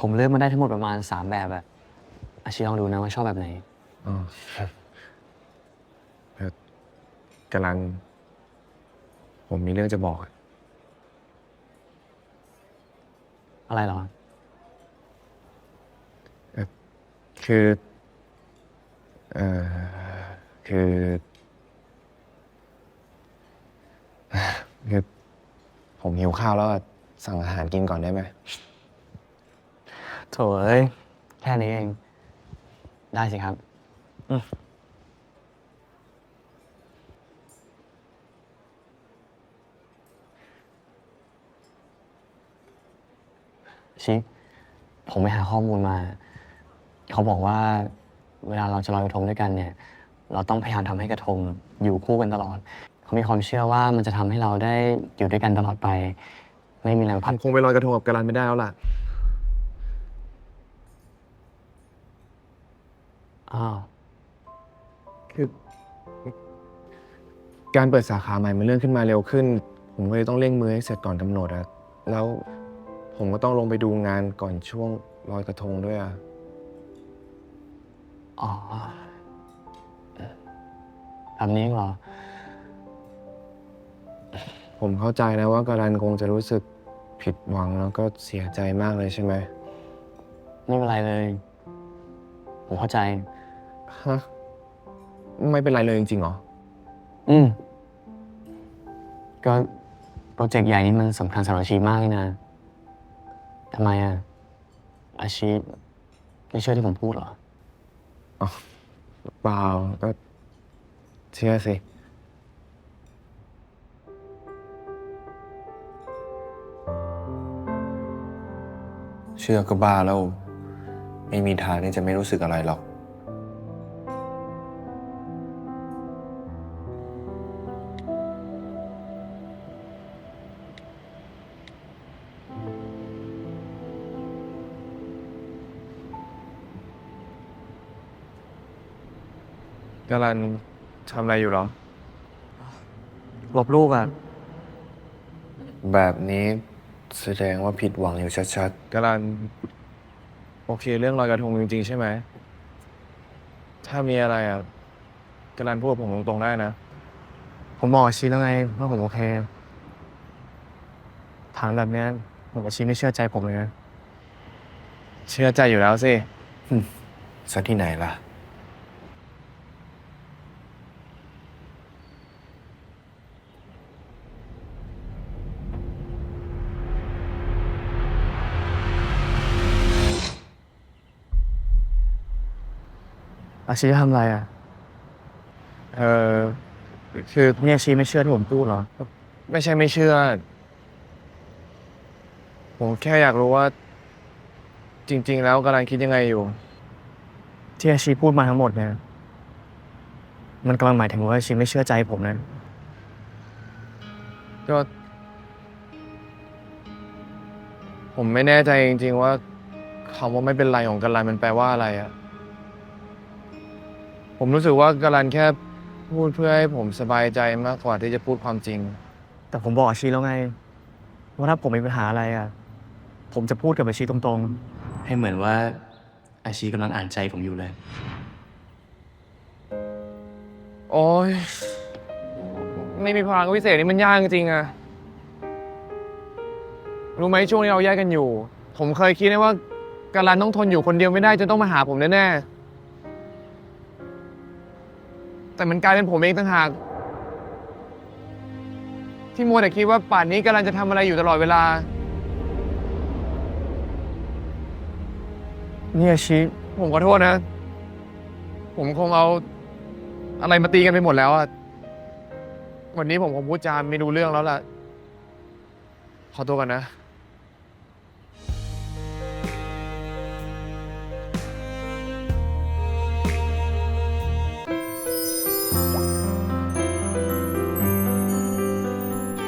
ผมเลือกมาได้ทั้งหมดประมาณสามแบบอะอาชีลองดูนะว่าชอบแบบไหน อ๋อเอ่อกำลัง ผมมีเรื่องจะบอกอะอะไรเหรอ คือ เอ่อ คือ คือ ผมหิวข้าวแล้วอะสั่งอาหารกินก่อนได้ไหม โถเอ้ยแค่นี้เอง ได้สิครับอืมชิผมไปหาข้อมูลมา เขาบอกว่าเวลาเราจะลอยกระทงด้วยกันเนี่ย เราต้องพยายามทำให้กระทงอยู่คู่กันตลอด เขามีความเชื่อว่ามันจะทำให้เราได้อยู่ด้วยกันตลอดไป ไม่มีแรงผพัดมคงไปลอยกระทงกับกาลันไม่ได้แล้วล่ะ อ้าวคือ การเปิดสาขาใหม่มันเลื่อนขึ้นมาเร็วขึ้น ผมก็เลยต้องเร่งมือให้เสร็จก่อนกำหนดอะแล้วผมก็ต้องลงไปดูงานก่อนช่วงลอยกระทงด้วยอะอ๋อแบบนี้เหรอ ผมเข้าใจนะว่ากาลันคงจะรู้สึกผิดหวังแล้วก็เสียใจมากเลยใช่ไหม ไม่เป็นไรเลย ผมเข้าใจ ฮะ ไม่เป็นไรเลยจริงๆเหรอ อืม ก็โปรเจกต์ใหญ่นี้มันสำคัญสำหรับอาชีพมากเลยนะทำไมอะ อาชีพไม่เชื่อที่ผมพูดเหรอ เปล่าก็เชื่อสิ เชื่อก็บ้าแล้ว ไม่มีทางที่จะไม่รู้สึกอะไรหรอก กาลันทำอะไรอยู่หรอลบรูปอะแบบนี้แสดงว่าผิดหวังอยู่ชัดกาลันโอเคเรื่องลอยกระทงจริงๆใช่ไหม ถ้ามีอะไรอะกาลันพูดกับผมตรงๆได้นะ ผมบอกอาชีแล้วไงว่าผมโอเค ถามแบบเนี้ยผมอาชีไม่เชื่อใจผมเลยนะ เชื่อใจอยู่แล้วสิ ๆซะที่ไหนล่ะ อาชีจะทำอะไรอะ เออคือนี่อาชีไม่เชื่อที่ผมพูดเหรอ ไม่ใช่ไม่เชื่อ ผมแค่อยากรู้ว่า จริง ๆ แล้วกาลันคิดยังไงอยู่ ที่อาชีพูดมาทั้งหมดเนี่ย มันกำลังหมายถึงว่าอาชีไม่เชื่อใจผมนะก็ผมไม่แน่ใจจริง ๆ ว่าคำว่าไม่เป็นไรของกาลันมันแปลว่าอะไรอะ ผมรู้สึกว่ากาลันแค่พูดเพื่อให้ผมสบายใจมากกว่าที่จะพูดความจริง แต่ผมบอกอาชีแล้วไง ว่าถ้าผมมีปัญหาอะไรอะ ผมจะพูดกับอาชีตรงๆให้เหมือนว่าอาชีกำลังอ่านใจผมอยู่เลย โอ้ยไม่มีพลังวิเศษนี่มันยากจริงๆอะรู้ไหมช่วงที่เราแยกกันอยู่ ผมเคยคิดนะว่ากาลันต้องทนอยู่คนเดียวไม่ได้จนต้องมาหาผมแน่ๆ แต่มันกลายเป็นผมเองต่างหาก ที่มัวแต่คิดว่าป่านนี้กาลันจะทำอะไรอยู่ตลอดเวลานี่อาชีผมขอโทษนะ ผมคงเอาอะไรมาตีกันไปหมดแล้วอะวันนี้ผมคงพูดจาไม่รู้เรื่องแล้วล่ะ ขอตัวกันนะ